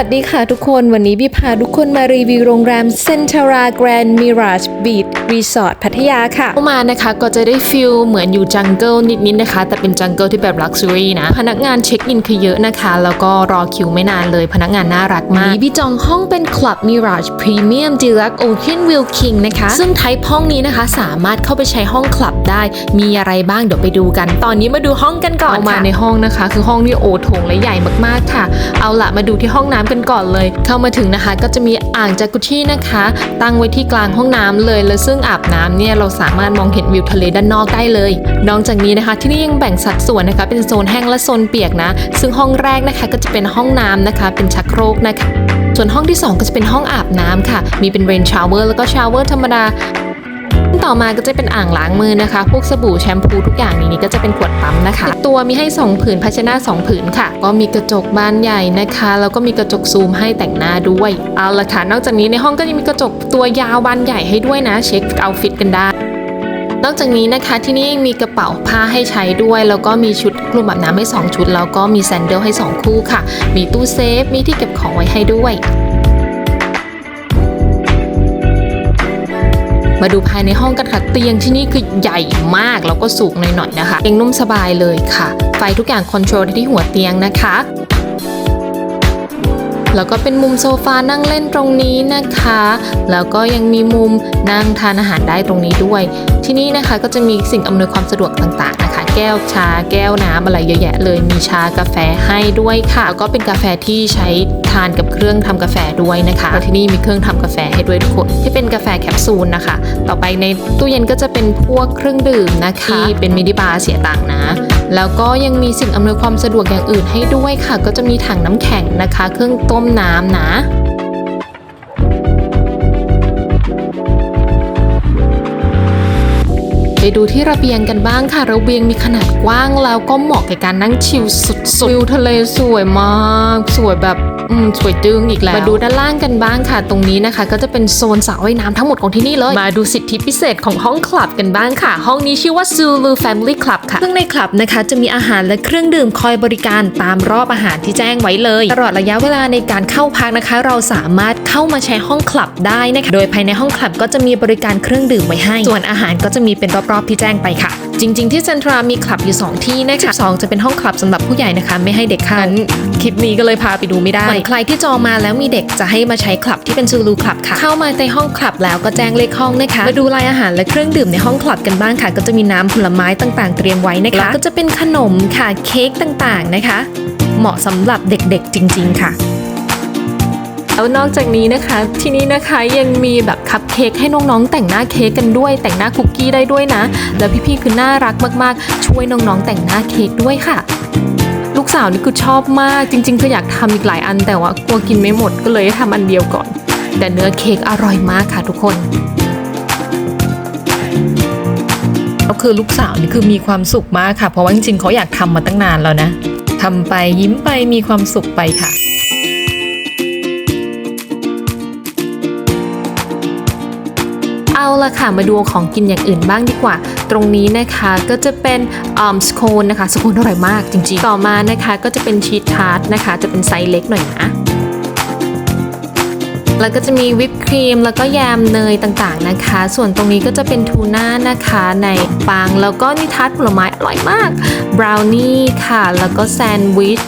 วัสดีค่ะทุกคน วันนี้พี่พาทุกคนมารีวิวโรงแรม Centara Grand Mirage Beach Resort พัทยาค่ะเข้ามานะคะก็จะได้ฟิลเหมือนอยู่จังเกิลนิดๆนะคะ แต่เป็นจังเกิลที่แบบลักซ์ r รี่นะ พนักงานเช็คอินคือเยอะนะคะ แล้วก็รอคิวไม่นานเลย พนักงานน่ารักมากมีพี่จองห้องเป็น Club Mirage Premium Deluxe Ocean View King นะคะ ซึ่งไทป์ห้องนี้นะคะ สามารถเข้าไปใช้ห้องคลับได้มีอะไรบ้างเดี๋ยวไปดูกัน ตอนนี้มาดูห้องกันก่อนมาในห้องนะคะ คือห้องที่โอโถงและใหญ่มากๆค่ะ เอาละมาดูที่ห้องน้ำกันก่อนเลย เข้ามาถึงนะคะก็จะมีอ่างจากุชี่นะคะ ตั้งไว้ที่กลางห้องน้ำเลย และซึ่งอาบน้ำเนี่ยเราสามารถมองเห็นวิวทะเลด้านนอกได้เลย นอกจากนี้นะคะ ที่นี่ยังแบ่งสัดส่วนนะคะ เป็นโซนแห้งและโซนเปียกนะ ซึ่งห้องแรกนะคะก็จะเป็นห้องน้ำนะคะ เป็นชักโครกนะคะ ส่วนห้องที่ 2 ก็จะเป็นห้องอาบน้ำค่ะ มีเป็นเรนชาวเวอร์แล้วก็ชาวเวอร์ธรรมดา ต่อมาก็จะเป็นอ่างล้างมือนะคะ พวกสบู่แชมพูทุกอย่างในนี้ก็จะเป็นขวดปั๊มนะคะ ตัวมีให้ 2 ผืนภาชนะ 2 ผืนค่ะ ก็มีกระจกบานใหญ่นะคะ แล้วก็มีกระจกซูมให้แต่งหน้าด้วยเอาละค่ะนอกจากนี้ในห้องก็ยังมีกระจกตัวยาวบานใหญ่ให้ด้วยนะ เช็คเอาฟิตกันได้นอกจากนี้นะคะที่นี่ยังมีกระเป๋าผ้าให้ใช้ด้วย แล้วก็มีชุดคลุมอาบน้ำให้ 2 ชุด แล้วก็มีแซนเดิลให้ 2 คู่ค่ะ มีตู้เซฟมีที่เก็บของไว้ให้ด้วย มาดูภายในห้องกันค่ะเตียงที่นี่คือใหญ่มากแล้วก็สูงหน่อยๆนะคะเตียงนุ่มสบายเลยค่ะ ไฟทุกอย่างคอนโทรลที่หัวเตียงนะคะ แล้วก็เป็นมุมโซฟานั่งเล่นตรงนี้นะคะ แล้วก็ยังมีมุมนั่งทานอาหารได้ตรงนี้ด้วย ที่นี่นะคะก็จะมีสิ่งอำนวยความสะดวกต่างๆนะคะ แก้วชา แก้วน้ำอะไรเยอะแยะเลยมีชากาแฟให้ด้วยค่ะแล้วก็เป็นกาแฟที่ใช้ทานกับเครื่องทำกาแฟด้วยนะคะแล้วที่นี่มีเครื่องทำกาแฟให้ด้วยทุกคนที่เป็นกาแฟแคปซูลนะคะ ต่อไปในตู้เย็นก็จะเป็นพวกเครื่องดื่มนะคะที่เป็นมินิบาร์เสียตังค์นะ แล้วก็ยังมีสิ่งอำนวยความสะดวกอย่างอื่นให้ด้วยค่ะ ก็จะมีถังน้ำแข็งนะคะ เครื่องต้มน้ำนะไปดูที่ระเบียงกันบ้างค่ะ ระเบียงมีขนาดกว้างแล้วก็เหมาะกับการนั่งชิลสุดๆวิวทะเลสวยมาก สวยแบบ อืมสวยจึงอีกแล้ว มาดูด้านล่างกันบ้างค่ะ ตรงนี้นะคะ ก็จะเป็นโซนสระว่ายน้ำทั้งหมดของที่นี่เลย มาดูสิทธิพิเศษของห้องคลับกันบ้างค่ะ ห้องนี้ชื่อว่า Zulu Family Club ค่ะ ซึ่งในคลับนะคะจะมีอาหารและเครื่องดื่มคอยบริการตามรอบอาหารที่แจ้งไว้เลย ตลอดระยะเวลาในการเข้าพักนะคะ เราสามารถเข้ามาใช้ห้องคลับได้นะคะ โดยภายในห้องคลับก็จะมีบริการเครื่องดื่มไว้ให้ ส่วนอาหารก็จะมีเป็นรอบๆที่แจ้งไปค่ะ จริง ๆ ที่เซ็นทรามีคลับอยู่ 2 ที่นะคะ2จะเป็นห้องคลับสำหรับผู้ใหญ่นะคะ ไม่ให้เด็กเข้าคลิปนี้ก็เลยพาไปดูไม่ได้ส่วนใครที่จองมาแล้วมีเด็กจะให้มาใช้คลับที่เป็นซูลูคลับค่ะ เข้ามาในห้องคลับแล้วก็แจ้งเลขห้องนะคะ มาดูรายอาหารและเครื่องดื่มในห้องคลับกันบ้างค่ะ ก็จะมีน้ำผลไม้ต่างๆ เตรียมไว้นะคะ ก็จะเป็นขนมค่ะเค้กต่างๆนะคะ เหมาะสำหรับเด็กๆจริง ๆ ค่ะแล้วนอกจากนี้นะคะ ที่นี่นะคะยังมีแบบคัพเค้กให้น้องๆ แต่งหน้าเค้กกันด้วย แต่งหน้าคุกกี้ได้ด้วยนะ แล้วพี่ๆคือน่ารักมากๆ ช่วยน้องๆแต่งหน้าเค้กด้วยค่ะ กสาวนี่คือชอบมากจริงๆคืออยากทำอีกหลายอันแต่ว่ากลัวกินไม่หมดก็เลยทำอันเดียวก่อน แต่เนื้อเค้กอร่อยมากค่ะทุกคนแล้วคือลูกสาวนี่คือมีความสุขมากค่ะ เพราะว่าจริงๆเขาอยากทำมาตั้งนานแล้วนะทำไปยิ้มไปมีความสุขไปค่ะเอาละค่ะมาดูของกินอย่างอื่นบ้างดีกว่า ตรงนี้นะคะก็จะเป็นอ่อมสโคนนะคะสโคนอร่อยมากจริงๆ ต่อมานะคะก็จะเป็นชีสทาร์ตนะคะ จะเป็นไซส์เล็กหน่อยนะแล้วก็จะมีวิปครีมแล้วก็แยมเนยต่างๆนะคะ ส่วนตรงนี้ก็จะเป็นทูน่านะคะในปัง แล้วก็นิทาร์ตผลไม้อร่อยมากบราวนี่ค่ะ แล้วก็แซนด์วิช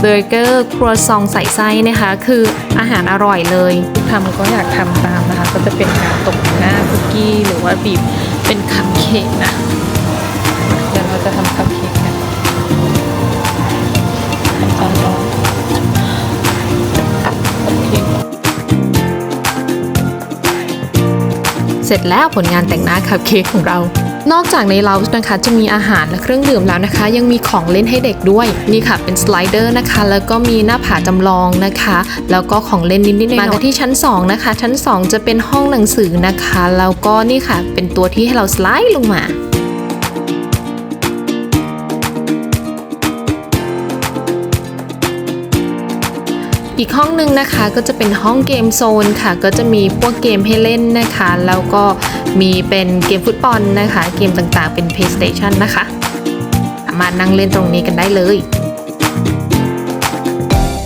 เบอร์เกอร์ครัวซองใส่ไส้นะคะ คืออาหารอร่อยเลยทำก็อยากทำตามนะคะ ก็จะเป็นการตกหน้าคุกกี้หรือว่าบีบ เป็นคัพเค้กนะเดี๋ยวเราจะทำคัพเค้กกันตอนร้อนโอเคเสร็จแล้วผลงานแต่งหน้าคัพเค้กของเรา นอกจากในเลานะคะจะมีอาหารและเครื่องดื่มแล้วนะคะ ยังมีของเล่นให้เด็กด้วย นี่ค่ะเป็นสไลเดอร์นะคะ แล้วก็มีหน้าผาจำลองนะคะ แล้วก็ของเล่นนิดๆหน่อยๆมากันที่ชั้น 2 นะคะ ชั้น 2 จะเป็นห้องหนังสือนะคะ แล้วก็นี่ค่ะเป็นตัวที่ให้เราสไลด์ลงมา อีกห้องหนึ่งนะคะก็จะเป็นห้องเกมโซนค่ะ ก็จะมีพวกเกมให้เล่นนะคะ แล้วก็มีเป็นเกมฟุตบอลนะคะ เกมต่างๆเป็น PlayStation นะคะ สามารถนั่งเล่นตรงนี้กันได้เลย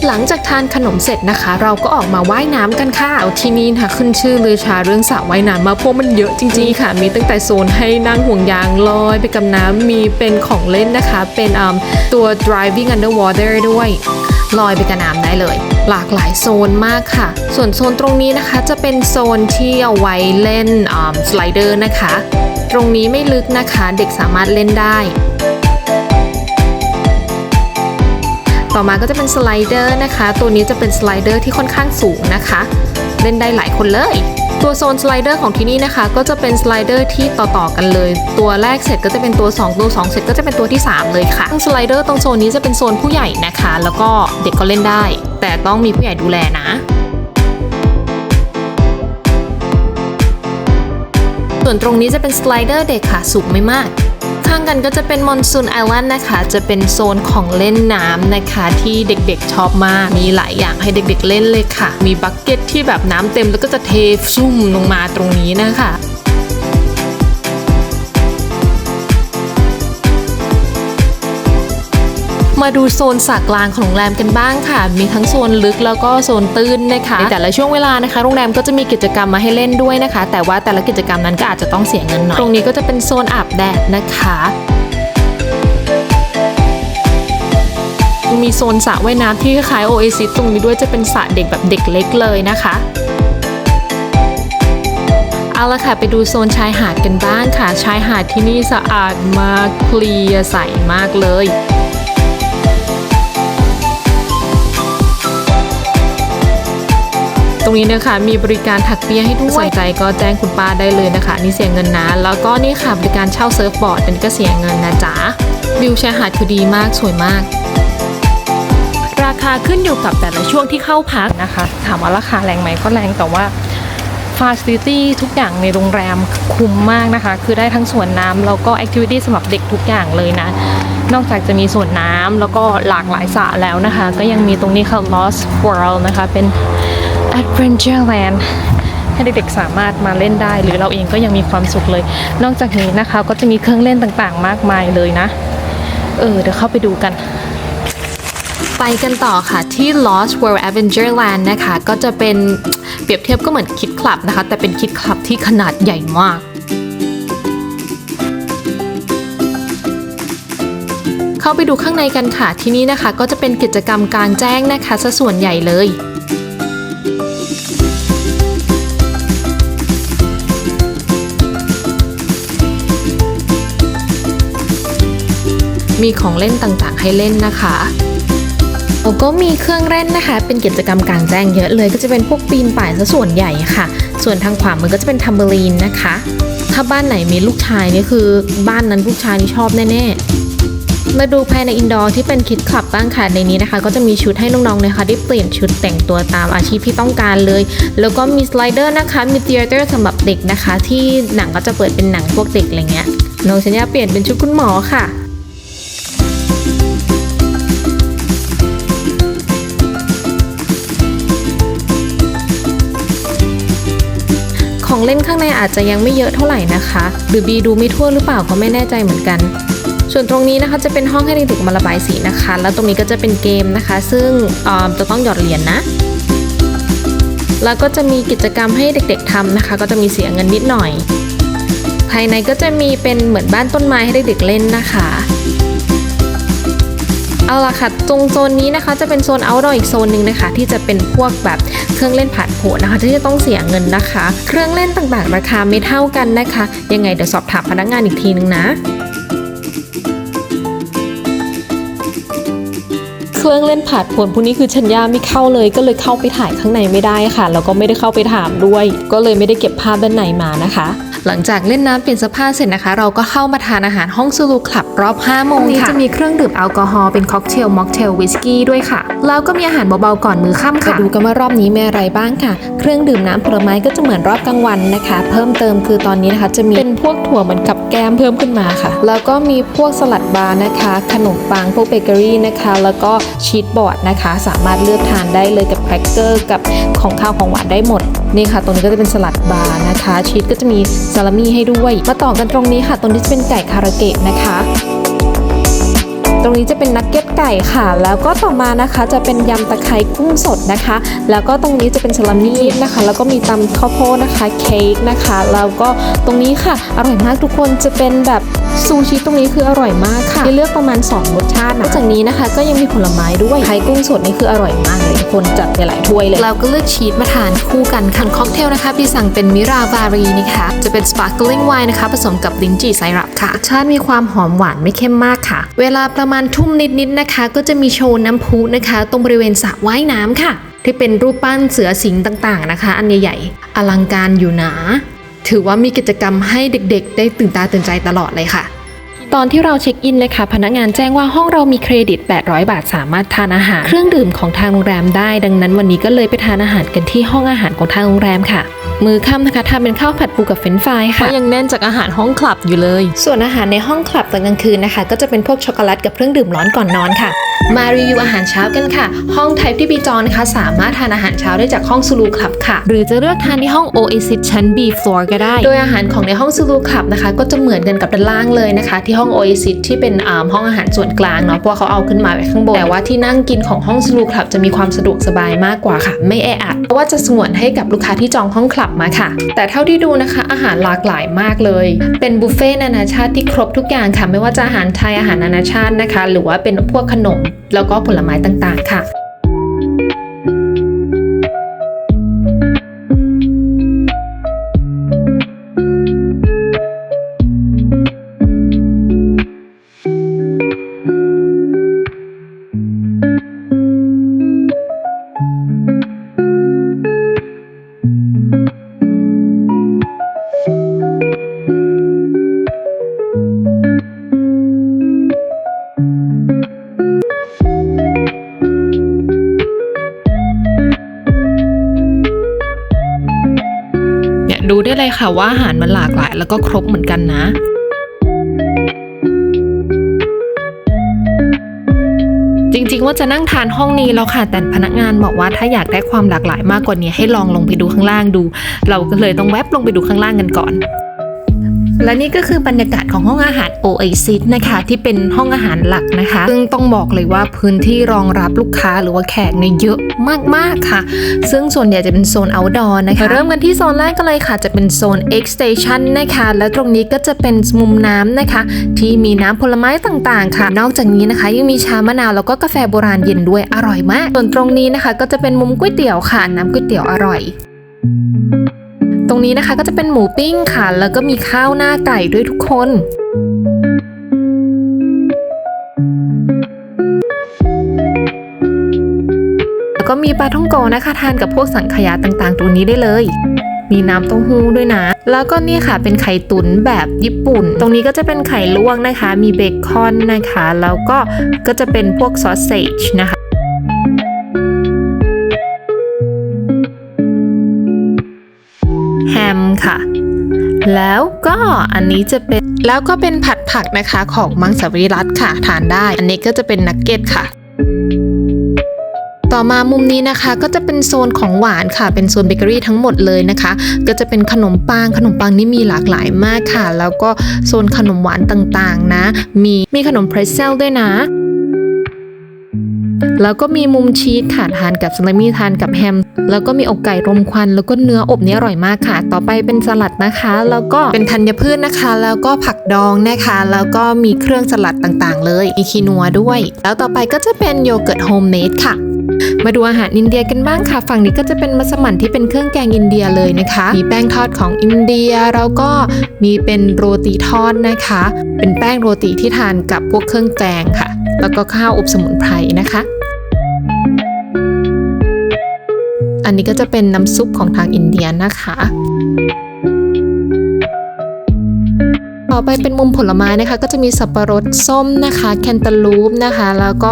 หลังจากทานขนมเสร็จนะคะ เราก็ออกมาว่ายน้ำกันค่ะที่นี่ค่ะขึ้นชื่อเลยชาเรื่องสระว่ายน้ำมาพราะมันเยอะจริงๆค่ะ มีตั้งแต่โซนให้นั่งห่วงยางลอยไปกับน้ำมีเป็นของเล่นนะคะ เป็นตัว driving underwater ด้วย ลอยไปกับน้ำได้เลย หลากหลายโซนมากค่ะ ส่วนโซนตรงนี้นะคะจะเป็นโซนที่เอาไว้เล่นสไลเดอร์นะคะ ตรงนี้ไม่ลึกนะคะเด็กสามารถเล่นได้ต่อมาก็จะเป็นสไลเดอร์นะคะ ตัวนี้จะเป็นสไลเดอร์ที่ค่อนข้างสูงนะคะ เล่นได้หลายคนเลย ตัวโซนสไลเดอร์ของที่นี่นะคะ ก็จะเป็นสไลเดอร์ที่ต่อๆกันเลย ตัวแรกเสร็จก็จะเป็นตัว 2 ตัว 2 เสร็จก็จะเป็นตัวที่ 3 เลยค่ะซึ่งสไลเดอร์ตรงโซนนี้จะเป็นโซนผู้ใหญ่นะคะ แล้วก็เด็กก็เล่นได้ แต่ต้องมีผู้ใหญ่ดูแลนะ ส่วนตรงนี้จะเป็นสไลเดอร์เด็กค่ะสูงไม่มาก ข้างกันก็จะเป็นมอนซูนไอแลนด์นะคะ จะเป็นโซนของเล่นน้ำนะคะที่เด็กๆชอบมาก มีหลายอย่างให้เด็กๆเล่นเลยค่ะ มีบักเก็ตที่แบบน้ำเต็มแล้วก็จะเทซุ่มลงมาตรงนี้นะคะ มาดูโซนสระกลางของโรงแรมกันบ้างค่ะ มีทั้งโซนลึกแล้วก็โซนตื้นนะคะในแต่ละช่วงเวลานะคะ โรงแรมก็จะมีกิจกรรมมาให้เล่นด้วยนะคะ แต่ว่าแต่ละกิจกรรมนั้นก็อาจจะต้องเสียเงินหน่อย ตรงนี้ก็จะเป็นโซนอาบแดดนะคะมีโซนสระว่ายน้ำที่คล้ายโอเอซิสตรงนี้ด้วยจะเป็นสระเด็กแบบเด็กเล็กเลยนะคะเอาละค่ะไปดูโซนชายหาดกันบ้างค่ะ ชายหาดที่นี่สะอาดมากเคลียร์ใสมากเลย รงนี้นะคะมีบริการถักเปียให้ด้วยสนใจก็แจ้งคุณป้าได้เลยนะคะนี่เสียเงินนะ แล้วก็นี่ค่ะบริการเช่าเซิร์ฟบอร์ดอันนี้ก็เสียเงินนะจ๊ะวิวชายหาดคือดีมากสวยมากราคาขึ้นอยู่กับแต่ละช่วงที่เข้าพักนะคะ ถามว่าราคาแรงไหมก็แรงแต่ว่าฟาซิลิตี้ทุกอย่างในโรงแรมคุ้มมากนะคะ คือได้ทั้งสวนน้ำแล้วก็แอคทิวิตี้สำหรับเด็กทุกอย่างเลยนะ นอกจากจะมีสวนน้ำแล้วก็หลากหลายสระแล้วนะคะ ก็ยังมีตรงนี้ค่ะ Lost World นะคะเป็น Adventureland ให้เด็กๆสามารถมาเล่นได้ หรือเราเองก็ยังมีความสุขเลย นอกจากนี้นะคะก็จะมีเครื่องเล่นต่างๆ มากมายเลยนะ เออ เดี๋ยวเข้าไปดูกันไปกันต่อค่ะที่ Lost World Adventureland นะคะ ก็จะเป็นเปรียบเทียบก็เหมือนคิดคลับนะคะ แต่เป็นคิดคลับที่ขนาดใหญ่มาก เข้าไปดูข้างในกันค่ะที่นี่นะคะ ก็จะเป็นกิจกรรมกลางแจ้งนะคะซะส่วนใหญ่เลย มีของเล่นต่างๆ ให้เล่นนะคะแล้วก็มีเครื่องเล่นนะคะ เป็นกิจกรรมกลางแจ้งเยอะเลยก็จะเป็นพวกปีนป่ายซะส่วนใหญ่ค่ะ ส่วนทางขวามือก็จะเป็นทัมเบอรีนนะคะ ถ้าบ้านไหนมีลูกชายนี่คือ บ้านนั้นลูกชายนี่ชอบแน่ๆ มาดูภายในอินดอร์ที่เป็นคิดคลับบ้างค่ะในนี้นะคะ ก็จะมีชุดให้น้องๆนะคะได้เปลี่ยนชุดแต่งตัวตามอาชีพที่ต้องการเลย แล้วก็มีสไลเดอร์นะคะมีเทเตอร์สำหรับเด็กนะคะ ที่หนังก็จะเปิดเป็นหนังพวกเด็กอะไรเงี้ยน้องชัญญาเปลี่ยนเป็นชุดคุณหมอค่ะ ของเล่นข้างในอาจจะยังไม่เยอะเท่าไหร่นะคะ หรือบีดูไม่ทั่วหรือเปล่าก็ไม่แน่ใจเหมือนกัน ส่วนตรงนี้นะคะจะเป็นห้องให้เด็กๆมาระบายสีนะคะ แล้วตรงนี้ก็จะเป็นเกมนะคะ ซึ่งออจะต้องหยอดเหรียญนะแล้วก็จะมีกิจกรรมให้เด็กๆทำนะคะ ก็จะมีเสียเงินนิดหน่อย ภายในก็จะมีเป็นเหมือนบ้านต้นไม้ให้เด็กๆเล่นนะคะเอาล่ะค่ะตรงโซนนี้นะคะจะเป็นโซน outdoor อีกโซนหนึ่งนะคะ ที่จะเป็นพวกแบบ เครื่องเล่นผ่านผลนะคะ ที่จะต้องเสียเงินนะคะ เครื่องเล่นต่างๆ ราคาไม่เท่ากันนะคะ ยังไงเดี๋ยวสอบถามพนักงานอีกทีนึงนะเครื่องเล่นผาดผลพวกนี้คือชัญญาไม่เข้าเลย ก็เลยเข้าไปถ่ายข้างในไม่ได้ค่ะแล้วก็ไม่ได้เข้าไปถามด้วย ก็เลยไม่ได้เก็บภาพด้านในมานะคะ หลังจากเล่นน้ำเปลี่ยนเสภาพเสร็จนะคะ เราก็เข้ามาทานอาหารห้องซูลูคลับรอบ5โมงค่ะจะมีเครื่องดื่มแอลกอฮอล์เป็นค็อกเทลม็อกเทลวิสกี้ด้วยค่ะ แล้วก็มีอาหารเบาๆก่อนมื้อค่ำค่ะดูกันว่ารอบนี้มีอะไรบ้างค่ะ เครื่องดื่มน้ำผลไม้ก็จะเหมือนรอบกลางวันนะคะ เพิ่มเติมคือตอนนี้นะคะจะมีเป็นพวกถั่วเหมือนกับแก้มเพิ่มขึ้นมาค่ะ แล้วก็มีพวกสลัดบาร์นะคะ ขนมปังพวกเบเกอรี่นะคะ แล้วก็ชีสบอร์ดนะคะ สามารถเลือกทานได้เลยกับแครกเกอร์กับของข้าวของหวานได้หมดนี่ค่ะตรงนี้ก็จะเป็นสลัดบาร์นะคะ ชีสก็จะมีซาลามี่ให้ด้วย มาต่อกันตรงนี้ค่ะตรงนี้จะเป็นไก่คาราเกะนะคะ ตรงนี้จะเป็นนักเก็ตไก่ค่ะ แล้วก็ต่อมานะคะจะเป็นยำตะไคร้กุ้งสดนะคะ แล้วก็ตรงนี้จะเป็นซาลามี่นะคะ แล้วก็มีตำข้าวโพดนะคะเค้กนะคะ แล้วก็ตรงนี้ค่ะอร่อยมากทุกคนจะเป็นแบบ ซูชิตรงนี้คืออร่อยมากค่ะให้เลือกประมาณ 2 รสชาตินะนอกจากนี้นะคะ ก็ยังมีผลไม้ด้วยไข่กุ้งสดนี่คืออร่อยมากเลยทุกคนจัดไปหลายถ้วยเลย เราก็เลือกชีสมาทานคู่กันคันค็อกเทลนะคะพี่สั่งเป็นมิราวารีนะคะจะเป็นสปาร์คลิ g งไวน์นะคะผสมกับลิ้นจี่ไซรัปค่ะชาติมีความหอมหวานไม่เข้มมากค่ะ เวลาประมาณทุ่มนิดๆนะคะ ก็จะมีโชว์น้ำพุนะคะ ตรงบริเวณสระว่ายน้ำค่ะ ที่เป็นรูปปั้นเสือสิงห์ต่างๆนะคะ อันใหญ่ๆอลังการอยู่นะถือว่ามีกิจกรรมให้เด็กๆ ได้ตื่นตาตื่นใจตลอดเลยค่ะ ตอนที่เราเช็คอินนะคะพนักงานแจ้งว่าห้องเรามีเครดิต 800 บาท สามารถทานอาหาร เครื่องดื่มของทางโรงแรมได้ ดังนั้นวันนี้ก็เลยไปทานอาหารกันที่ห้องอาหารของทางโรงแรมค่ะ มือค่ำนะคะทานเป็นข้าวผัดปูกับเฟรนช์ฟรายเพค่ะราะยังแน่นจากอาหารห้องคลับอยู่เลย ส่วนอาหารในห้องคลับตอนกลางคืนนะคะ ก็จะเป็นพวกช็อกโกแลตกับเครื่องดื่มร้อนก่อนนอนค่ะ มารีวิวอาหารเช้ากันค่ะ ห้องไทป์ที่บีจองนะคะ สามารถทานอาหารเช้าได้จากห้องซูลูคลับค่ะ หรือจะเลือกทานที่ห้อง Oasis ชั้น B floor ก็ได้ โดยอาหารของในห้องซูลูคลับนะคะ ก็จะเหมือนกันกับด้านล่างเลยนะคะที่ห้อง Oasis ที่เป็นห้องอาหารส่วนกลางเนาะเพราะเขาเอาขึ้นมาไว้ข้างบนแต่ว่าที่นั่งกินของห้องซูลูคลับจะมีความสะดวกสบายมากกว่าค่ะ ไม่แออัดเพราะว่าจะสงวนให้กับลูกค้าที่จองห้องคลับมาค่ะ แต่เท่าที่ดูนะคะ อาหารหลากหลายมากเลย เป็นบุฟเฟ่ต์นานาชาติที่ครบทุกอย่างค่ะ ไม่ว่าจะอาหารไทยอาหารนานาชาตินะคะ หรือว่าเป็นพวกขนมแล้วก็ผลไม้ต่างๆ ค่ะ ค่ะว่าอาหารมันหลากหลายแล้วก็ครบเหมือนกันนะจริงๆ ว่าจะนั่งทานห้องนี้แล้วค่ะ แต่พนักงานบอกว่าถ้าอยากได้ความหลากหลายมากกว่านี้ให้ลองลงไปดูข้างล่างดู เราก็เลยต้องแวบลงไปดูข้างล่างกันก่อน และนี่ก็คือบรรยากาศของห้องอาหาร Oasis นะคะ ที่เป็นห้องอาหารหลักนะคะ ซึ่งต้องบอกเลยว่าพื้นที่รองรับลูกค้าหรือว่าแขกเนี่ยเยอะมากๆค่ะ ซึ่งส่วนใหญ่จะเป็นโซน outdoor นะคะ เริ่มกันที่โซนแรกกันเลยค่ะ จะเป็นโซน X Station นะคะ แล้วตรงนี้ก็จะเป็นมุมน้ำนะคะ ที่มีน้ำผลไม้ต่างๆ ค่ะ นอกจากนี้นะคะ ยังมีชามะนาวแล้วก็กาแฟโบราณเย็นด้วยอร่อยมาก ส่วนตรงนี้นะคะ ก็จะเป็นมุมก๋วยเตี๋ยวค่ะ น้ำก๋วยเตี๋ยวอร่อยต รงนี้นะคะก็จะเป็นหมูปิ้งค่ะ แล้วก็มีข้าวหน้าไก่ด้วยทุกคนแล้วก็มีปลาท่องโกนะคะทานกับพวกสังขยาต่างๆ ตรงนี้ได้เลย มีน้ำเต้าหู้ด้วยนะ แล้วก็นี่ค่ะเป็นไข่ตุ๋นแบบญี่ปุ่น ตรงนี้ก็จะเป็นไข่ลวกนะคะ มีเบคอนนะคะ แล้วก็ก็จะเป็นพวกซอสเซจนะคะ แล้วก็อันนี้จะเป็นแล้วก็เป็นผัดผักนะคะของมังสวิรัตค่ะทานได้ อันนี้ก็จะเป็นนักเก็ตค่ะ ต่อมามุมนี้นะคะก็จะเป็นโซนของหวานค่ะ เป็นโซนเบเกอรี่ทั้งหมดเลยนะคะ ก็จะเป็นขนมปังขนมปังนี่มีหลากหลายมากค่ะ แล้วก็โซนขนมหวานต่างๆนะ มีมีขนมเพรสเซลด้วยนะ แล้วก็มีมุมชีสค่ะทานกับสลัมมี่ทานกับแฮม แล้วก็มีอกไก่รมควัน แล้วก็เนื้ออบนี่อร่อยมากค่ะ ต่อไปเป็นสลัดนะคะ แล้วก็เป็นธัญพืชนะคะ แล้วก็ผักดองนะคะ แล้วก็มีเครื่องสลัดต่างๆ เลยมีคีนัวด้วย แล้วต่อไปก็จะเป็นโยเกิร์ตโฮมเมดค่ะมาดูอาหารอินเดียกันบ้างค่ะ ฝั่งนี้ก็จะเป็นมัสมั่นที่เป็นเครื่องแกงอินเดียเลยนะคะ มีแป้งทอดของอินเดียแล้วก็มีเป็นโรตีทอดนะคะ เป็นแป้งโรตีที่ทานกับพวกเครื่องแกงค่ะ แล้วก็ข้าวอบสมุนไพรนะคะ อันนี้ก็จะเป็นน้ำซุปของทางอินเดียนะคะ ต่อไปเป็นมุมผลไม้นะคะ ก็จะมีสับปะรดส้มนะคะ แคนตาลูปนะคะ แล้วก็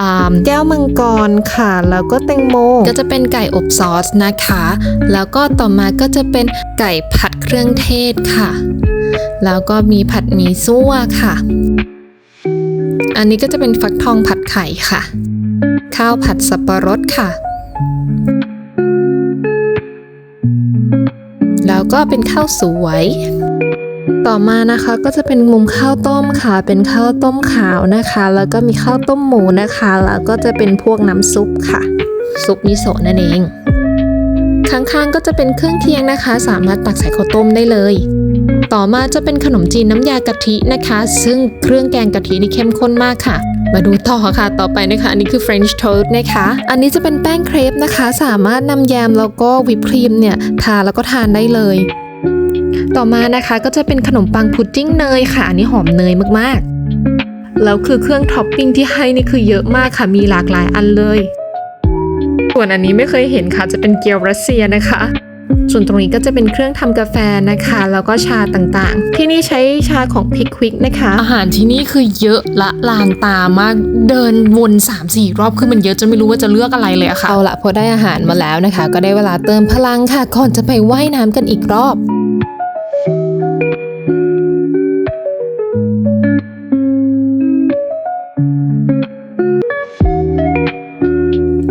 อ่าแก้วมังกรค่ะ แล้วก็แตงโม ก็จะเป็นไก่อบซอสนะคะ แล้วก็ต่อมาก็จะเป็นไก่ผัดเครื่องเทศค่ะ แล้วก็มีผัดหมี่ซั่วค่ะ อันนี้ก็จะเป็นฟักทองผัดไข่ค่ะ ข้าวผัดสับปะรดค่ะ ก็เป็นข้าวสวย ต่อมานะคะก็จะเป็นมุมข้าวต้มค่ะ เป็นข้าวต้มขาวนะคะ แล้วก็มีข้าวต้มหมูนะคะ แล้วก็จะเป็นพวกน้ำซุปค่ะ ซุปมิโซะนั่นเองข้างๆก็จะเป็นเครื่องเคียงนะคะ สามารถตักใส่ข้าวต้มได้เลย ต่อมาจะเป็นขนมจีนน้ำยากะทินะคะ ซึ่งเครื่องแกงกะทินี่เข้มข้นมากค่ะ มาดูต่อค่ะ ต่อไปนะคะ อันนี้คือ French toast นะคะ อันนี้จะเป็นแป้งเครปนะคะ สามารถนำแยมแล้วก็วิปครีมเนี่ย ทาแล้วก็ทานได้เลย ต่อมานะคะก็จะเป็นขนมปังพุดดิ้งเนยค่ะ อันนี้หอมเนยมากๆ แล้วคือเครื่องท็อปปิ้งที่ให้นี่คือเยอะมากค่ะ มีหลากหลายอันเลย ส่วนอันนี้ไม่เคยเห็นค่ะ จะเป็นเกี๊ยวรัสเซียนะคะ ส่วนตรงนี้ก็จะเป็นเครื่องทำกาแฟนะคะ แล้วก็ชาต่างๆ ที่นี่ใช้ชาของพิกควิกนะคะ อาหารที่นี่คือเยอะละลานตามากเดินวน3-4 รอบคือมันเยอะจนไม่รู้ว่าจะเลือกอะไรเลยอะค่ะเอาละพอได้อาหารมาแล้วนะคะ ก็ได้เวลาเติมพลังค่ะก่อนจะไปว่ายน้ำกันอีกรอบ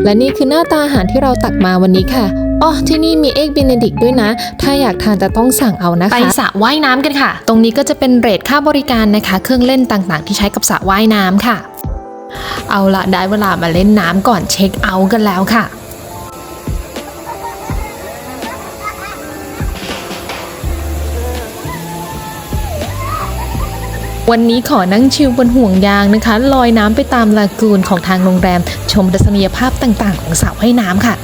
และนี่คือหน้าตาอาหารที่เราตักมาวันนี้ค่ะ อ๋อที่นี่มีเอ็กเบเนดิกด้วยนะ ถ้าอยากทานจะต้องสั่งเอานะคะ ไปสระว่ายน้ำกันค่ะ ตรงนี้ก็จะเป็นเรทค่าบริการนะคะ เครื่องเล่นต่างๆ ที่ใช้กับสระว่ายน้ำค่ะ เอาละได้เวลามาเล่นน้ำก่อนเช็คเอาท์กันแล้วค่ะวันนี้ขอนั่งชิลบนห่วงยางนะคะ ลอยน้ำไปตามลากูนของทางโรงแรม ชมทัศนียภาพต่างๆ ของสระว่ายน้ำค่ะ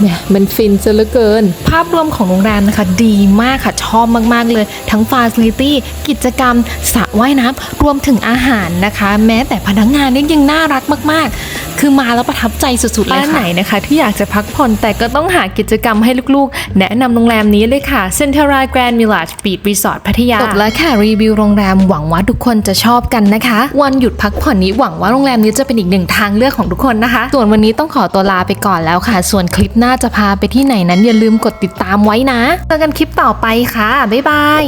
เนี่ยมันฟินซะเหลือเกิน ภาพรวมของโรงแรมนะคะ ดีมากค่ะชอบมาก ๆ เลย ทั้งฟาซิลิตี้กิจกรรมสระว่ายน้ำรวมถึงอาหารนะคะ แม้แต่พนักงานเนี่ยยังน่ารักมาก ๆ คือมาแล้วประทับใจสุดๆเลยค่ะบ้านไหนนะคะ ที่อยากจะพักผ่อนแต่ก็ต้องหากิจกรรมให้ลูกๆ แนะนำโรงแรมนี้เลยค่ะ Centera Grand Village Beach Resort พัทยาจบแล้วค่ะรีวิวโรงแรมหวังว่าทุกคนจะชอบกันนะคะ วันหยุดพักผ่อนนี้หวังว่าโรงแรมนี้จะเป็นอีกหนึ่งทางเลือกของทุกคนนะคะ ส่วนวันนี้ต้องขอตัวลาไปก่อนแล้วค่ะ ส่วนคลิปหน้าจะพาไปที่ไหนนั้นอย่าลืมกดติดตามไว้นะเจอกันคลิปต่อไปค่ะบ๊ายบาย